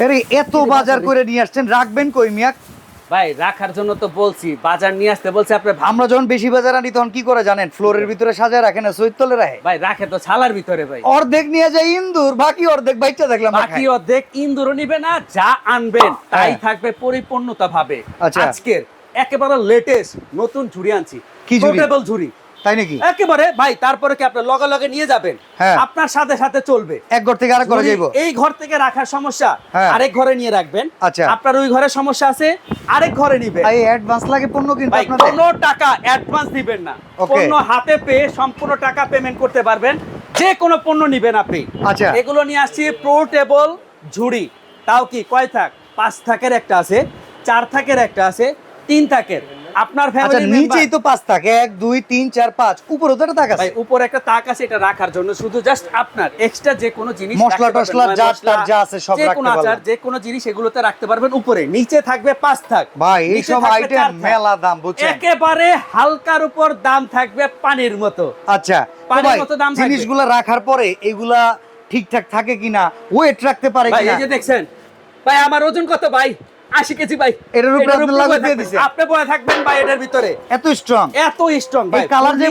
আরে এত বাজার করে নিয়ে আসছেন রাখবেন কই মিয়া? ভাই রাখার জন্য তো বলছি বাজার নিয়ে আসতে বলছে আপনি আমরা যখন বেশি বাজার আনি তখন কি করে জানেন? ফ্লোরের ভিতরে সাজায় রাখেন না সৈতলে রাখে? ভাই রাখে তো ছালার ভিতরে ভাই। অর্ধেক নিয়ে যায় ইন্দুর বাকি অর্ধেক বাইকটা দেখলাম বাকি অর্ধেক ইন্দুরও নিবে না যা আনবেন তাই হ্যাঁ। থাকবে পরিপূর্ণতা ভাবে আচ্ছা। আজকের একেবারে লেটেস্ট নতুন ঝুড়ি আনছি। কি ঝুড়ি? ঝুড়ি। তাই নাকি? একেবারে ভাই তারপরে কি আপনি লগে লগে নিয়ে যাবেন? হ্যাঁ। আপনার সাথে সাথে চলবে। এক ঘর থেকে আরেক ঘরে যাইবো? এই ঘর থেকে রাখার সমস্যা হ্যাঁ। আরেক ঘরে নিয়ে রাখবেন। আচ্ছা। আপনার ওই ঘরে সমস্যা আছে আরেক ঘরে নিবে এই অ্যাডভান্স লাগে পণ্য কিন্তু আপনাদের? কোনো টাকা অ্যাডভান্স দিবেন না. পণ্য হাতে পেয়ে সম্পূর্ণ টাকা পেমেন্ট করতে পারবেন। যে কোনো পণ্য নিবেন আপনি। আচ্ছা। এগুলো নিয়ে আসছি পোর্টেবল ঝুড়ি। তাও কি কয় থাক? পাঁচ থাকের একটা আছে চার থাকের একটা আছে তিন থাকের। আপনার আচ্ছা ফ্যামিলি নিচেই তো পাঁচ থাকে এক দুই তিন চার পাঁচ। উপরে তো একটা তাক আছে? ভাই উপরে একটা তাক আছে এটা রাখার জন্য। শুধু জাস্ট আপনার এক্সট্রা যে কোনো জিনিস মশলা টশলা, যা তার যা আছে সব রাখতে পারবেন। যে কোনো জিনিস এগুলোতে রাখতে পারবেন উপরে। নিচে থাকবে পাঁচ থাক। ভাই এইসব থাকবে আইটেম মেলা দাম বুঝছেন? একেবারে হালকার উপর দাম থাকবে পানির মতো। আচ্ছা পানির মতো দাম। জিনিসগুলো রাখার পরে এগুলা ঠিকঠাক থাকে কিনা? ওয়েট রাখতে পারে কিনা? এই যে দেখছেন ভাই আমার ওজন কত ভাই? আশি কেজি ভাই এটার উপরে আপনি লাগু দিয়ে। দিছেন। আপনি বয়ে থাকবেন ভাই এটার ভিতরে এত স্ট্রং এত স্ট্রং ভাই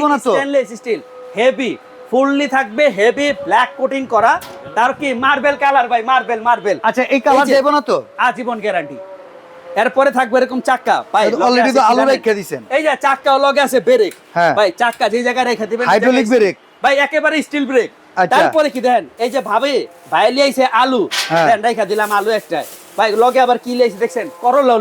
না তো? স্টেনলেস স্টিল হেভি ফুললি থাকবে হেভি ব্ল্যাক কোটিং করা তার কি মার্বেল কালার ভাই মার্বেল মার্বেল আচ্ছা এই কালার না তো আজীবন গ্যারান্টি এরপরে থাকবে এরকম চাক্কা ভাই already আছে তো আলু? রেখে দিছেন। এই যে চাক্কা লগে আছে ব্রেক হ্যাঁ। ভাই চাক্কা যে জায়গায় রেখে দিবেন জায়গায়- brake? ভাই একেবারে স্টিল ব্রেক আচ্ছা। তারপরে কি দেন এই যে ভাবে ভাই লিয়াইছে আলু হ্যাঁ। দেন রেখা দিলাম আলু একটা ভাই লগে আবার কি লিয়াইছে দেখছেন? করলাও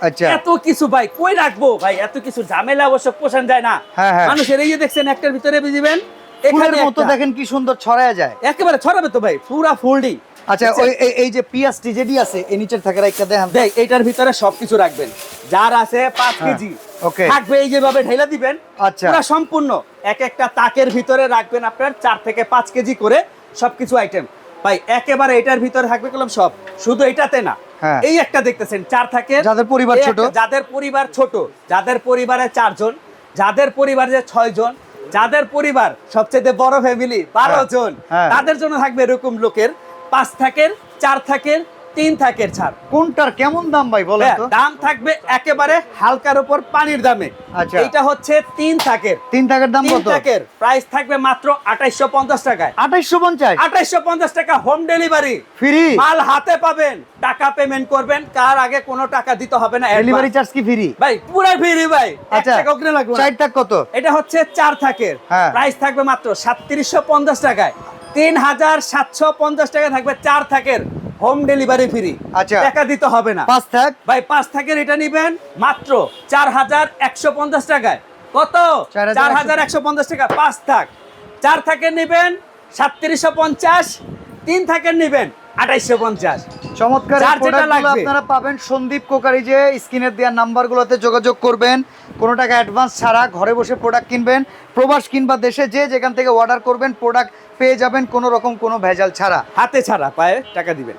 আচ্ছা। এত কিছু ভাই কই রাখব ভাই? এত কিছু ঝামেলা অবশ্য পোষণ যায় না। হ্যাঁ, হ্যাঁ। মানুষের এই যে দেখছেন একটার ভিতরে বুঝিবেন এখানে মতো দেখেন কি সুন্দর ছড়ায় যায়। একেবারে ছড়াবে তো ভাই পুরা ফোল্ডিং। আচ্ছা ওই এই- যে পিয়াজটি যেটি আছে এই নিচের থাকে একটা দেখান। দেখ এইটার ভিতরে সবকিছু রাখবেন। যার আছে পাঁচ হ্যাঁ, কেজি। okay. থাকবে এই যেভাবে ঢেলা দিবেন আচ্ছা। পুরো সম্পূর্ণ। এক একটা তাকের ভিতরে রাখবেন আপনার চার থেকে পাঁচ কেজি করে সবকিছু আইটেম ভাই একেবারে এটার ভিতরে থাকবে কলম সব শুধু এটাতে না হ্যাঁ। এই একটা দেখতেছেন চার থাকে যাদের পরিবার ছোট। যাদের পরিবার ছোট যাদের পরিবারে চারজন যাদের পরিবারে ছয় জন যাদের পরিবার সবচেয়ে বড় ফ্যামিলি বারো হ্যাঁ, জন হ্যাঁ। তাদের জন্য থাকবে এরকম লোকের পাঁচ থাকেন চার থাকের তিন থাকের ছাড়। কোনটার কেমন দাম ভাই বলেন হ্যাঁ, তো? দাম থাকবে একেবারে হালকার উপর পানির দামে। আচ্ছা। এটা হচ্ছে তিন থাকের। তিন টাকার দাম কত? থাকের। প্রাইস থাকবে মাত্র আঠাইশো পঞ্চাশ টাকায়। আঠাইশো পঞ্চাশ? আঠাইশো পঞ্চাশ টাকা হোম ডেলিভারি। ফ্রি? মাল হাতে পাবেন। টাকা পেমেন্ট করবেন। তার আগে কোনো টাকা দিতে হবে না ডেলিভারি চার্জ কি ফ্রি ভাই পুরো ফ্রি ভাই। আচ্ছা টাকা অগ্নি লাগবে চার টাকা কত? এটা হচ্ছে চার থাকের। হ্যাঁ। প্রাইস থাকবে মাত্র সাতত্রিশশো পঞ্চাশ টাকায়। তিন হাজার সাতশো পঞ্চাশ টাকা থাকবে চার থাকের। হোম ডেলিভারি ফ্রি আচ্ছা। টাকা দিতে হবে না। পাঁচ থাক। ভাই পাঁচ থাকের এটা নিবেন মাত্র চার হাজার একশো পঞ্চাশ টাকায়। কত? 4,150 চার হাজার একশো পঞ্চাশ টাকা। পাঁচ থাক। চার থাকের নিবেন সাতত্রিশশো পঞ্চাশ। তিন থাকের নিবেন আঠাইশশো পঞ্চাশ। চমৎকার। আপনারা পাবেন সন্দীপ কোকারি যে স্ক্রিনের দেওয়ার নাম্বারগুলোতে যোগাযোগ করবেন। কোনো টাকা অ্যাডভান্স ছাড়া ঘরে বসে প্রোডাক্ট কিনবেন প্রবাস কিংবা দেশে যে যেখান থেকে অর্ডার করবেন প্রোডাক্ট পেয়ে যাবেন কোনো রকম কোনো ভেজাল ছাড়া। হাতে ছাড়া পায়ে টাকা দিবেন।